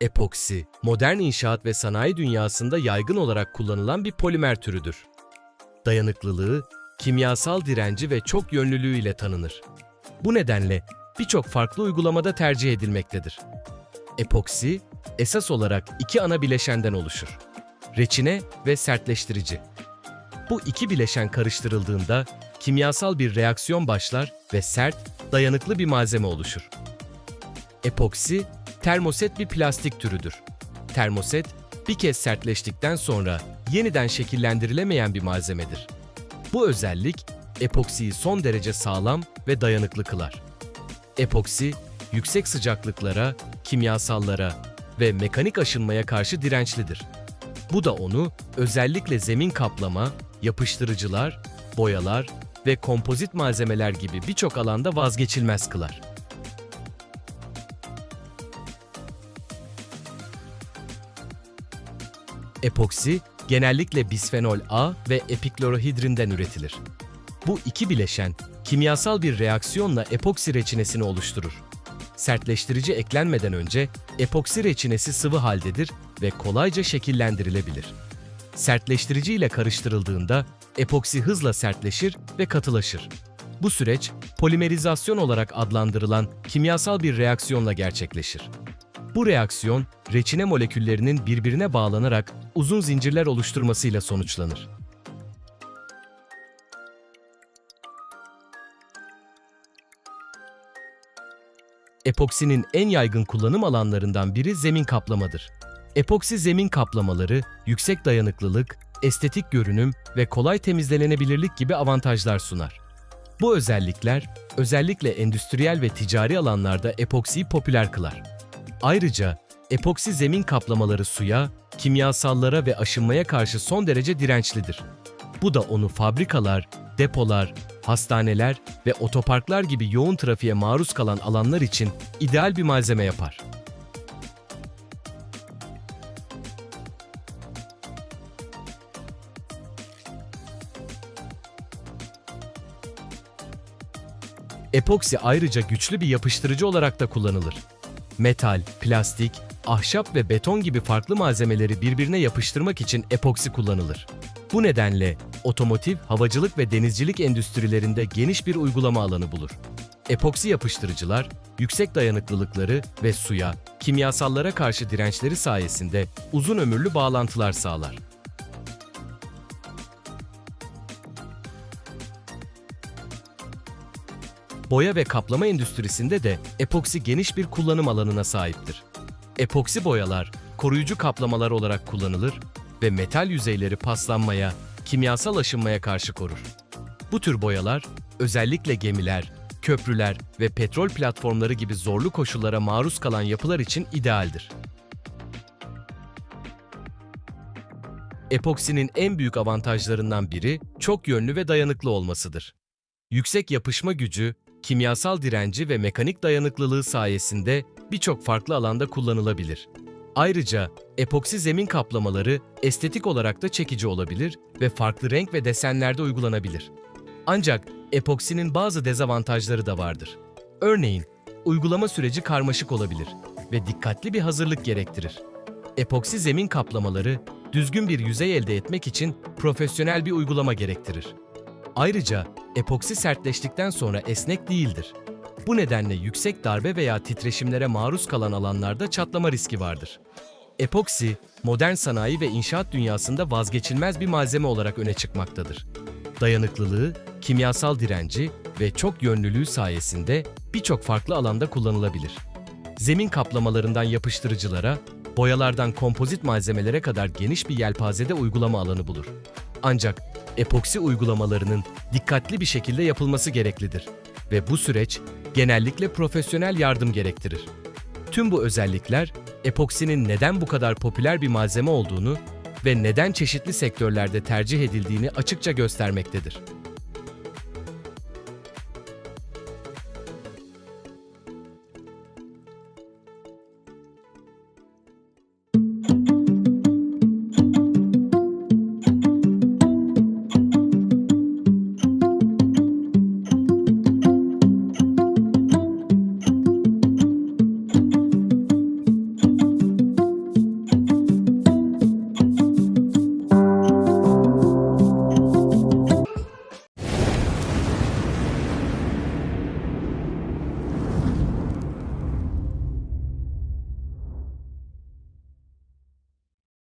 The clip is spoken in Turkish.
Epoksi, modern inşaat ve sanayi dünyasında yaygın olarak kullanılan bir polimer türüdür. Dayanıklılığı, kimyasal direnci ve çok yönlülüğü ile tanınır. Bu nedenle birçok farklı uygulamada tercih edilmektedir. Epoksi, esas olarak iki ana bileşenden oluşur. Reçine ve sertleştirici. Bu iki bileşen karıştırıldığında kimyasal bir reaksiyon başlar ve sert, dayanıklı bir malzeme oluşur. Epoksi, termoset bir plastik türüdür. Termoset, bir kez sertleştikten sonra yeniden şekillendirilemeyen bir malzemedir. Bu özellik, epoksiyi son derece sağlam ve dayanıklı kılar. Epoksi, yüksek sıcaklıklara, kimyasallara ve mekanik aşınmaya karşı dirençlidir. Bu da onu özellikle zemin kaplama, yapıştırıcılar, boyalar ve kompozit malzemeler gibi birçok alanda vazgeçilmez kılar. Epoksi genellikle bisfenol A ve epiklorohidrinden üretilir. Bu iki bileşen kimyasal bir reaksiyonla epoksi reçinesini oluşturur. Sertleştirici eklenmeden önce epoksi reçinesi sıvı haldedir ve kolayca şekillendirilebilir. Sertleştirici ile karıştırıldığında epoksi hızla sertleşir ve katılaşır. Bu süreç polimerizasyon olarak adlandırılan kimyasal bir reaksiyonla gerçekleşir. Bu reaksiyon reçine moleküllerinin birbirine bağlanarak uzun zincirler oluşturmasıyla sonuçlanır. Epoksinin en yaygın kullanım alanlarından biri zemin kaplamadır. Epoksi zemin kaplamaları yüksek dayanıklılık, estetik görünüm ve kolay temizlenebilirlik gibi avantajlar sunar. Bu özellikler özellikle endüstriyel ve ticari alanlarda epoksiyi popüler kılar. Ayrıca epoksi zemin kaplamaları suya, kimyasallara ve aşınmaya karşı son derece dirençlidir. Bu da onu fabrikalar, depolar, hastaneler ve otoparklar gibi yoğun trafiğe maruz kalan alanlar için ideal bir malzeme yapar. Epoksi ayrıca güçlü bir yapıştırıcı olarak da kullanılır. Metal, plastik, ahşap ve beton gibi farklı malzemeleri birbirine yapıştırmak için epoksi kullanılır. Bu nedenle otomotiv, havacılık ve denizcilik endüstrilerinde geniş bir uygulama alanı bulur. Epoksi yapıştırıcılar, yüksek dayanıklılıkları ve suya, kimyasallara karşı dirençleri sayesinde uzun ömürlü bağlantılar sağlar. Boya ve kaplama endüstrisinde de epoksi geniş bir kullanım alanına sahiptir. Epoksi boyalar koruyucu kaplamalar olarak kullanılır ve metal yüzeyleri paslanmaya, kimyasal aşınmaya karşı korur. Bu tür boyalar özellikle gemiler, köprüler ve petrol platformları gibi zorlu koşullara maruz kalan yapılar için idealdir. Epoksinin en büyük avantajlarından biri çok yönlü ve dayanıklı olmasıdır. Yüksek yapışma gücü, kimyasal direnci ve mekanik dayanıklılığı sayesinde birçok farklı alanda kullanılabilir. Ayrıca epoksi zemin kaplamaları estetik olarak da çekici olabilir ve farklı renk ve desenlerde uygulanabilir. Ancak epoksinin bazı dezavantajları da vardır. Örneğin, uygulama süreci karmaşık olabilir ve dikkatli bir hazırlık gerektirir. Epoksi zemin kaplamaları düzgün bir yüzey elde etmek için profesyonel bir uygulama gerektirir. Ayrıca epoksi sertleştikten sonra esnek değildir. Bu nedenle yüksek darbe veya titreşimlere maruz kalan alanlarda çatlama riski vardır. Epoksi, modern sanayi ve inşaat dünyasında vazgeçilmez bir malzeme olarak öne çıkmaktadır. Dayanıklılığı, kimyasal direnci ve çok yönlülüğü sayesinde birçok farklı alanda kullanılabilir. Zemin kaplamalarından yapıştırıcılara, boyalardan kompozit malzemelere kadar geniş bir yelpazede uygulama alanı bulur. Ancak epoksi uygulamalarının dikkatli bir şekilde yapılması gereklidir ve bu süreç genellikle profesyonel yardım gerektirir. Tüm bu özellikler epoksinin neden bu kadar popüler bir malzeme olduğunu ve neden çeşitli sektörlerde tercih edildiğini açıkça göstermektedir.